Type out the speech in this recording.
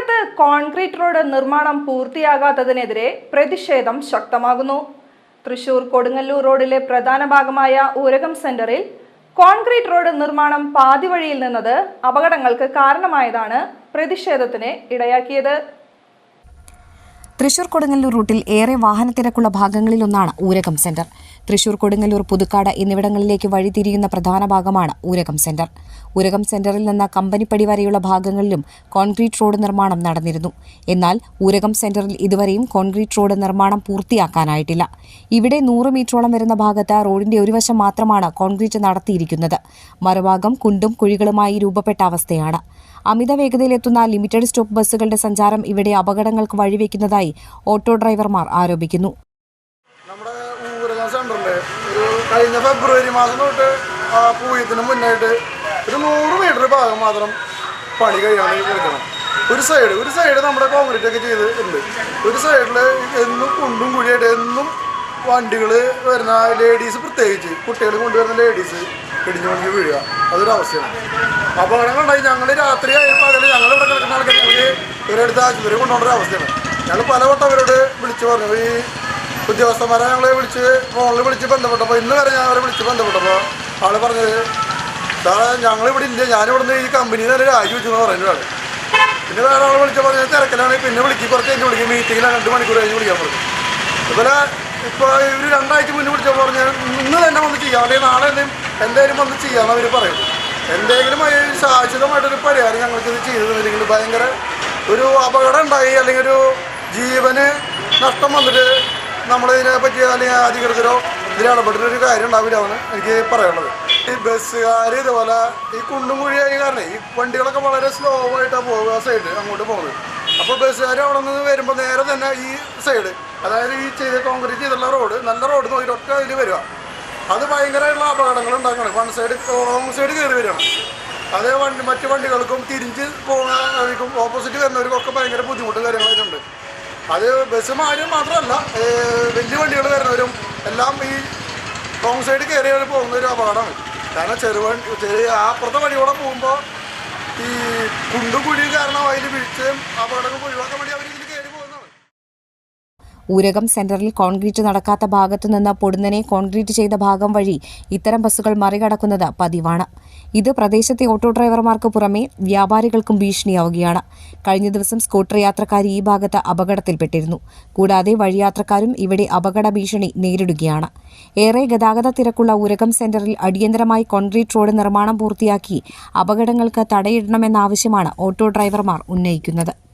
ഊരകത്ത് concrete road നിർമ്മാണം പൂർത്തിയാകാത്തതിനെതിരെ പ്രതിഷേധം ശക്തമാകുന്നു. തൃശൂർ കൊടുങ്ങല്ലൂർ റോഡിലെ പ്രധാന ഭാഗമായ ഊരകം സെന്ററിൽ കോൺക്രീറ്റ് റോഡ് നിർമ്മാണം പാതിവഴിയിൽ നിന്നത് അപകടങ്ങൾക്ക് കാരണമായതാണ് പ്രതിഷേധത്തിന് ഇടയാക്കിയത്. തൃശൂർ കൊടുങ്ങല്ലൂർ റൂട്ടിൽ ഏറെ വാഹനത്തിരക്കുള്ള ഭാഗങ്ങളിലൊന്നാണ് ഊരകം സെന്റർ. തൃശൂർ കൊടുങ്ങല്ലൂർ പുതുക്കാട് എന്നിവിടങ്ങളിലേക്ക് വഴിതിരിയുന്ന പ്രധാന ഭാഗമാണ് ഊരകം സെന്റർ. ഊരകം സെന്ററിൽ നിന്ന് കമ്പനിപ്പടി വരെയുള്ള ഭാഗങ്ങളിലും കോൺക്രീറ്റ് റോഡ് നിർമ്മാണം നടന്നിരുന്നു. എന്നാൽ ഊരകം സെന്ററിൽ ഇതുവരെയും കോൺക്രീറ്റ് റോഡ് നിർമ്മാണം പൂർത്തിയാക്കാനായിട്ടില്ല. ഇവിടെ നൂറ് മീറ്ററോളം വരുന്ന ഭാഗത്ത് റോഡിന്റെ ഒരു വശം മാത്രമാണ് കോൺക്രീറ്റ് നടത്തിയിരിക്കുന്നത്. മറുഭാഗം കുണ്ടും കുഴികളുമായി രൂപപ്പെട്ട അവസ്ഥയാണ്. അമിത വേഗതയിലെത്തുന്ന ലിമിറ്റഡ് സ്റ്റോപ്പ് ബസ്സുകളുടെ സഞ്ചാരം ഇവിടെ അപകടങ്ങൾക്ക് വഴിവെക്കുന്നതായി ഓട്ടോ ഡ്രൈവർമാർ ആരോപിക്കുന്നു. കഴിഞ്ഞ ഫെബ്രുവരി മാസം തൊട്ട് പൂയത്തിന് മുന്നായിട്ട് ഒരു നൂറ് മീറ്റർ ഭാഗം മാത്രം പണി കഴിയാണ്ട് കൊടുക്കണം ഒരു സൈഡ് ഒരു സൈഡ് നമ്മുടെ കോൺക്രീറ്റ് ഒക്കെ ചെയ്ത് ഉണ്ട് ഒരു സൈഡിൽ എന്നും കുണ്ടും കുഴിയായിട്ട് വണ്ടികൾ വരുന്ന ലേഡീസ് പ്രത്യേകിച്ച് കുട്ടികൾ കൊണ്ടുവരുന്ന ലേഡീസ് ഇടിഞ്ഞു വണ്ടി വീഴുക. അതൊരു അവസ്ഥയാണ്. അപകടങ്ങളുണ്ടായി ഞങ്ങൾ രാത്രി ആയപ്പോൾ പകൽ ഞങ്ങൾ ഇവിടെ കിടക്കുന്ന ആൾക്കാർ ഞങ്ങൾ ഇവരെടുത്ത് ആശുപത്രി കൊണ്ടുപോകേണ്ട ഒരു അവസ്ഥയാണ്. ഞങ്ങൾ പലവട്ടം അവരോട് വിളിച്ചു പറഞ്ഞു. ഈ ഉദ്യോഗസ്ഥന്മാരെ ഞങ്ങളെ വിളിച്ച് ഫോണിൽ വിളിച്ച് ബന്ധപ്പെട്ടപ്പോൾ ഇന്ന് വരെ ഞാൻ അവരെ വിളിച്ച് ബന്ധപ്പെട്ടപ്പോൾ ആൾ പറഞ്ഞത് സാറേ ഞങ്ങൾ ഇവിടെ ഇല്ല. ഞാനിവിടുന്ന് ഈ കമ്പനിയിൽ തന്നെ രാജി വെച്ചു എന്ന് പറയുന്ന ആൾ പിന്നെ വേറെ ആൾ വിളിച്ച പറഞ്ഞാൽ തിരക്കിലാണ്. പിന്നെ വിളിക്കും. കുറച്ച് കഴിഞ്ഞ് വിളിക്കും. മീറ്റിങ്ങിലാണ് രണ്ട് മണിക്കൂർ കഴിഞ്ഞ് വിളിക്കാൻ പറഞ്ഞു. അതുപോലെ ഇപ്പോൾ ഇവർ രണ്ടാഴ്ച മുന്നേ വിളിച്ചപ്പോൾ പറഞ്ഞ് ഇന്ന് തന്നെ വന്ന് ചെയ്യാം. അല്ലെങ്കിൽ നാളെ എന്തെങ്കിലും എന്തായാലും വന്ന് ചെയ്യാമെന്ന് അവർ പറയും. എന്തെങ്കിലും ശാശ്വതമായിട്ടൊരു പരിഹാരം ഞങ്ങൾക്ക് ഇത് അല്ലെങ്കിൽ ഭയങ്കര ഒരു അപകടം ഉണ്ടായി. അല്ലെങ്കിൽ ഒരു ജീവന് നഷ്ടം വന്നിട്ട് നമ്മളിതിനെ പറ്റി അല്ലെങ്കിൽ അധികൃതരോ ഇതിൽ ഇടപെട്ടിട്ടൊരു കാര്യം ഉണ്ടാവില്ലാന്ന് എനിക്ക് പറയാനുള്ളത്. ഈ ബസ്സുകാർ ഇതുപോലെ ഈ കുണ്ടും കുഴിയായി കാരണം ഈ വണ്ടികളൊക്കെ വളരെ സ്ലോ ആയിട്ടാണ് പോകുക സൈഡ് അങ്ങോട്ട് പോകുന്നത്. അപ്പോൾ ബസ്സുകാർ അവിടെ നിന്ന് വരുമ്പോൾ നേരെ തന്നെ ഈ സൈഡ് അതായത് ഈ ചെയ്ത കോൺക്രീറ്റ് ചെയ്തുള്ള റോഡ് നല്ല റോഡ് നോക്കിയിട്ടൊക്കെ അതിൽ വരിക. അത് ഭയങ്കരമായിട്ടുള്ള അപകടങ്ങൾ ഉണ്ടാക്കണം. വൺ സൈഡ് റോങ് സൈഡ് കയറി വരികയാണ് അതേ വണ്ടി മറ്റു വണ്ടികൾക്കും തിരിച്ച് പോകുന്നവർക്കും ഓപ്പോസിറ്റ് വരുന്നവർക്കൊക്കെ ഭയങ്കര ബുദ്ധിമുട്ട് കാര്യങ്ങളായിട്ടുണ്ട് അത് ബസ്സുമാരും മാത്രമല്ല ഏഹ് വലിയ വണ്ടികൾ വരുന്നവരും എല്ലാം ഈ റോങ് സൈഡ് കയറി പോകുന്ന ഒരു അപകടമാണ് കാരണം ചെറുവണ്ടി ചെറിയ അപ്പുറത്തെ വഴിയോടെ പോകുമ്പോൾ ഈ കുണ്ടും കുഴിയും കാരണം അതിൽ വീഴ്ചയും അപകടങ്ങൾ ഒഴിവാക്കാൻ വേണ്ടി അവർ ഊരകം സെന്ററിൽ കോൺക്രീറ്റ് നടക്കാത്ത ഭാഗത്തു നിന്ന് പൊടുന്നനെ കോൺക്രീറ്റ് ചെയ്ത ഭാഗം വഴി ഇത്തരം ബസ്സുകൾ മറികടക്കുന്നത് പതിവാണ്. ഇത് പ്രദേശത്തെ ഓട്ടോ ഡ്രൈവർമാർക്ക് പുറമെ വ്യാപാരികൾക്കും ഭീഷണിയാവുകയാണ്. കഴിഞ്ഞ ദിവസം സ്കൂട്ടർ യാത്രക്കാർ ഈ ഭാഗത്ത് അപകടത്തിൽപ്പെട്ടിരുന്നു. കൂടാതെ വഴിയാത്രക്കാരും ഇവിടെ അപകട ഭീഷണി നേരിടുകയാണ്. ഏറെ ഗതാഗത തിരക്കുള്ള ഊരകം സെന്ററിൽ അടിയന്തരമായി കോൺക്രീറ്റ് റോഡ് നിർമ്മാണം പൂർത്തിയാക്കി അപകടങ്ങൾക്ക് തടയിടണമെന്ന ആവശ്യമാണ് ഓട്ടോ ഡ്രൈവർമാർ ഉന്നയിക്കുന്നത്.